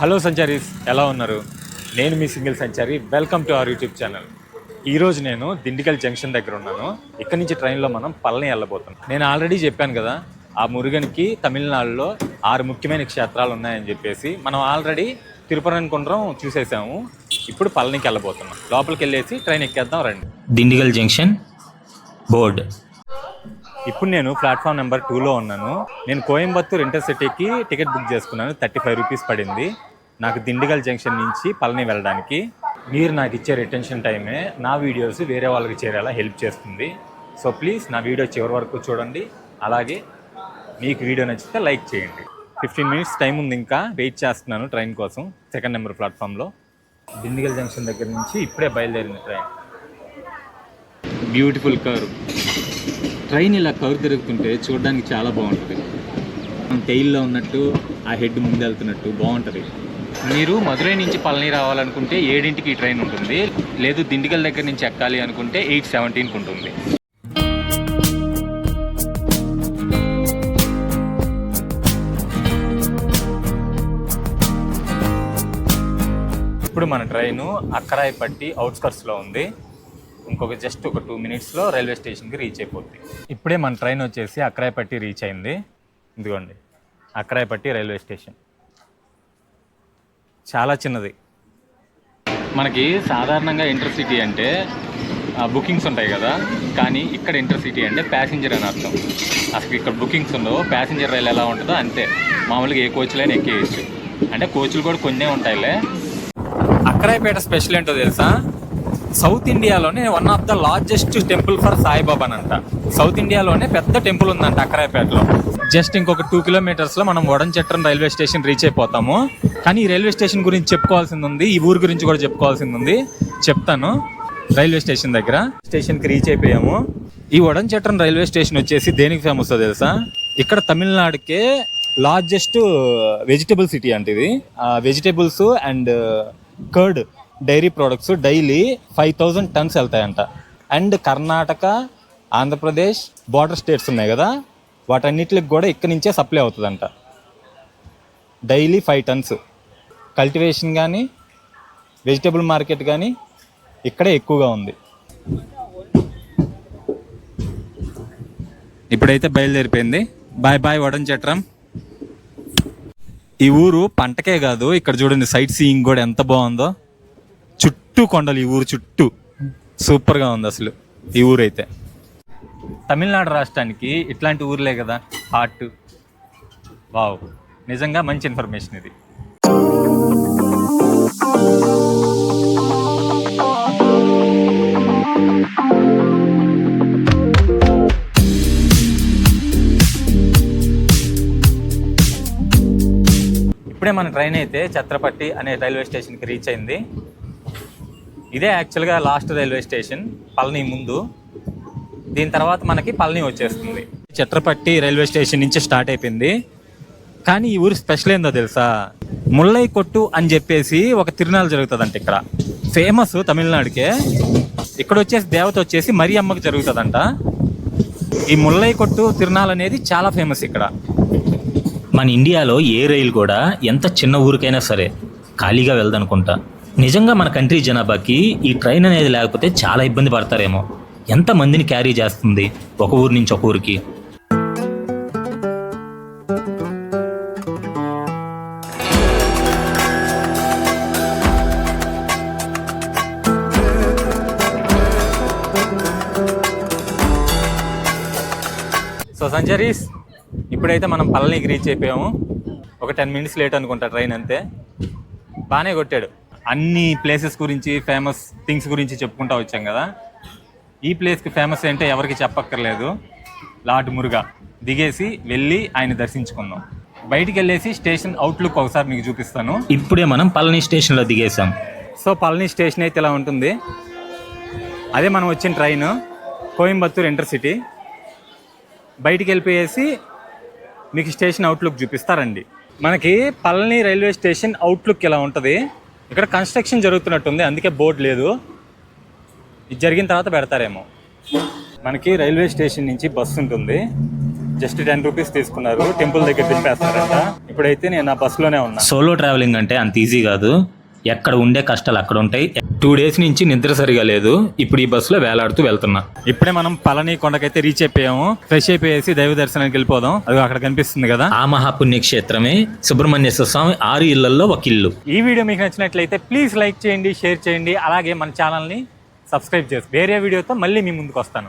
Hello సంచారీస్ ఎలా ఉన్నారు? నేను మీ single Sanchari welcome to our YouTube channel. ఈరోజు నేను దిండిగల్ జంక్షన్ దగ్గర ఉన్నాను. ఇక్కడ నుంచి ట్రైన్లో మనం పళని వెళ్ళబోతున్నాం. నేను ఆల్రెడీ చెప్పాను కదా ఆ మురుగన్కి తమిళనాడులో ఆరు ముఖ్యమైన క్షేత్రాలు ఉన్నాయని చెప్పేసి మనం ఆల్రెడీ తిరుపతి కుండ్రం చూసేసాము. ఇప్పుడు పళనికి వెళ్ళబోతున్నాం. లోపలికి వెళ్ళేసి ట్రైన్ ఎక్కేద్దాం రండి. Dindigul junction board. ఇప్పుడు నేను ప్లాట్ఫామ్ నెంబర్ టూలో ఉన్నాను. నేను కోయంబత్తూర్ ఇంటర్సిటీకి టికెట్ బుక్ చేసుకున్నాను. థర్టీ ఫైవ్ రూపీస్ పడింది. నాకు దిండిగల్ జంక్షన్ నుంచి పళని వెళ్ళడానికి. మీరు నాకు ఇచ్చే రిటెన్షన్ టైమే నా వీడియోస్ వేరే వాళ్ళకి చేరేలా హెల్ప్ చేస్తుంది. సో ప్లీజ్ నా వీడియో చివరి వరకు చూడండి. అలాగే మీకు వీడియో నచ్చితే లైక్ చేయండి. ఫిఫ్టీన్ మినిట్స్ టైం ఉంది ఇంకా. వెయిట్ చేస్తున్నాను ట్రైన్ కోసం సెకండ్ నెంబర్ ప్లాట్ఫామ్లో దిండిగల్ జంక్షన్ దగ్గర నుంచి ఇప్పుడే బయలుదేరింది ట్రైన్ బ్యూటిఫుల్ కర్వ్ ట్రైన్ ఇలా కవర్ తిరుగుతుంటే చూడడానికి చాలా బాగుంటుంది. మనం టైల్లో ఉన్నట్టు ఆ హెడ్ ముందు వెళ్తున్నట్టు బాగుంటుంది. మీరు మధురై నుంచి పళని రావాలనుకుంటే ఏడింటికి ఈ ట్రైన్ ఉంటుంది. లేదు దిండిగల్ దగ్గర నుంచి ఎక్కాలి అనుకుంటే ఎయిట్ సెవెంటీన్కి ఉంటుంది. ఇప్పుడు మన ట్రైను అక్కరాయపట్టి అవుట్స్కర్ట్స్లో ఉంది. ఇంకొక జస్ట్ ఒక టూ మినిట్స్లో రైల్వే స్టేషన్కి రీచ్ అయిపోద్ది. ఇప్పుడే మన ట్రైన్ వచ్చేసి అక్కరాయపట్టి రీచ్ అయింది. ఇదిగోండి. Akkaraipatti railway station. చాలా చిన్నది. మనకి సాధారణంగా ఇంటర్సిటీ అంటే బుకింగ్స్ ఉంటాయి కదా. కానీ ఇక్కడ ఇంటర్సిటీ అంటే ప్యాసింజర్ అని అర్థం. అసలు ఇక్కడ బుకింగ్స్ ఉండవు. ప్యాసింజర్ రైలు ఎలా ఉంటుందో అంతే. మామూలుగా ఏ కోచ్లైనా ఎక్కేయచ్చు. అంటే కోచ్లు కూడా కొన్నే ఉంటాయిలే. అక్కరాయపేట స్పెషల్ ఏంటో తెలుసా? సౌత్ ఇండియాలోనే one of the largest temple for Saibaba అంట సౌత్ ఇండియాలోనే పెద్ద టెంపుల్ ఉందంట అక్కరాయపేటలో జస్ట్ ఇంకొక టూ కిలోమీటర్స్లో మనం వడంచెట్రం రైల్వే స్టేషన్ రీచ్ అయిపోతాము. కానీ ఈ రైల్వే స్టేషన్ గురించి చెప్పుకోవాల్సింది ఉంది. ఈ ఊరు గురించి కూడా చెప్పుకోవాల్సింది ఉంది. చెప్తాను. రైల్వే స్టేషన్ దగ్గర. స్టేషన్కి రీచ్ అయిపోయాము. ఈ వడంచెట్రం రైల్వే స్టేషన్ వచ్చేసి దేనికి ఫేమస్ తెలుసా? ఇక్కడ తమిళనాడుకే లార్జెస్ట్ వెజిటబుల్ సిటీ అంటే ఇది. Vegetables and curd dairy products daily five thousand tons వెళ్తాయంట. And Karnataka Andhra Pradesh border states ఉన్నాయి కదా వాటన్నిటికి కూడా ఇక్కడి నుంచే సప్లై అవుతుందంట. Daily five tons. కల్టివేషన్ కానీ వెజిటబుల్ మార్కెట్ కానీ ఇక్కడే ఎక్కువగా ఉంది. ఇప్పుడైతే బయలుదేరిపోయింది. Bye bye వడం చట్రం. ఈ ఊరు పంటకే కాదు ఇక్కడ చూడండి సైట్ సీయింగ్ కూడా ఎంత బాగుందో. చుట్టూ కొండలు ఈ ఊరు చుట్టూ. సూపర్గా ఉంది అసలు ఈ ఊరు అయితే తమిళనాడు రాష్ట్రానికి ఇట్లాంటి ఊర్లే కదా హార్ట్. వావ్. నిజంగా మంచి ఇన్ఫర్మేషన్ ఇది. ఇప్పుడే మన ట్రైన్ అయితే ఛత్రపట్టి అనే రైల్వే స్టేషన్కి రీచ్ అయింది. ఇదే యాక్చువల్గా లాస్ట్ రైల్వే స్టేషన్ పళని ముందు. దీని తర్వాత మనకి పళని వచ్చేస్తుంది. చిత్రపట్టి రైల్వే స్టేషన్ నుంచి స్టార్ట్ అయిపోయింది. కానీ ఈ ఊరు స్పెషల్ ఏందో తెలుసా? ముల్లై కొట్టు అని చెప్పేసి ఒక తిరునాలు జరుగుతుందంట ఇక్కడ. ఫేమస్ తమిళనాడుకే. ఇక్కడ వచ్చేసి దేవత వచ్చేసి మరి అమ్మకి జరుగుతుందంట. ఈ ముల్లై కొట్టు తిరునాలు అనేది చాలా ఫేమస్ ఇక్కడ. మన ఇండియాలో ఏ రైలు కూడా ఎంత చిన్న ఊరికైనా సరే ఖాళీగా వెళ్దనుకుంటా. నిజంగా మన కంట్రీ జనాభాకి ఈ ట్రైన్ అనేది లేకపోతే చాలా ఇబ్బంది పడతారేమో. ఎంత మందిని క్యారీ చేస్తుంది ఒక ఊరు నుంచి ఒక ఊరికి? సో సంచరీస్ ఇప్పుడైతే మనం పల్లనికి రీచ్ అయిపోయాము. ఒక టెన్ మినిట్స్ లేట్ అనుకుంటా ట్రైన్ అంతే. బాగానే కొట్టాడు. అన్ని ప్లేసెస్ గురించి ఫేమస్ థింగ్స్ గురించి చెప్పుకుంటా వచ్చాం కదా. ఈ ప్లేస్కి ఫేమస్ అంటే ఎవరికి చెప్పక్కర్లేదు. లార్డ్ మురుగా దిగేసి వెళ్ళి ఆయన దర్శించుకుందాం. బయటికి వెళ్ళేసి స్టేషన్ అవుట్లుక్ ఒకసారి మీకు చూపిస్తాను. ఇప్పుడే మనం పళని స్టేషన్లో దిగేసాం సో పళని స్టేషన్ అయితే ఇలా ఉంటుంది. అదే మనం వచ్చిన ట్రైన్ కోయంబత్తూర్ ఇంటర్సిటీ బయటికి వెళ్ళిపోయేసి మీకు స్టేషన్ అవుట్లుక్ చూపిస్తారండి మనకి పళని రైల్వే స్టేషన్ అవుట్లుక్ ఇలా ఉంటుంది? ఇక్కడ కన్స్ట్రక్షన్ జరుగుతున్నట్టుంది అందుకే బోర్డు లేదు. ఇది జరిగిన తర్వాత పెడతారేమో. మనకి రైల్వే స్టేషన్ నుంచి బస్సు ఉంటుంది. జస్ట్ టెన్ రూపీస్ తీసుకున్నారు టెంపుల్ దగ్గర దింపేస్తారంట. ఇప్పుడైతే నేను ఆ బస్సులోనే ఉన్నా. సోలో ట్రావెలింగ్ అంటే అంత ఈజీ కాదు. ఎక్కడ ఉండే కష్టాలు అక్కడ ఉంటాయి. టూ డేస్ నుంచి నిద్ర సరిగా లేదు. ఇప్పుడు ఈ బస్సులో వేలాడుతూ వెళ్తున్నా. ఇప్పుడే మనం పళని కొండకైతే రీచ్ అయిపోయాము. ఫ్రెష్ అయిపోయేసి దైవ దర్శనానికి వెళ్ళిపోదాం. అది అక్కడ కనిపిస్తుంది కదా. ఆ మహాపుణ్యక్షేత్రమే సుబ్రహ్మణ్యేశ్వర స్వామి ఆరు ఇళ్ళలో ఒక ఇల్లు. ఈ వీడియో మీకు నచ్చినట్లయితే ప్లీజ్ లైక్ చేయండి షేర్ చేయండి. అలాగే మన ఛానల్ని సబ్స్క్రైబ్ చేసి వేరే వీడియోతో మళ్ళీ మీ ముందుకు వస్తాను.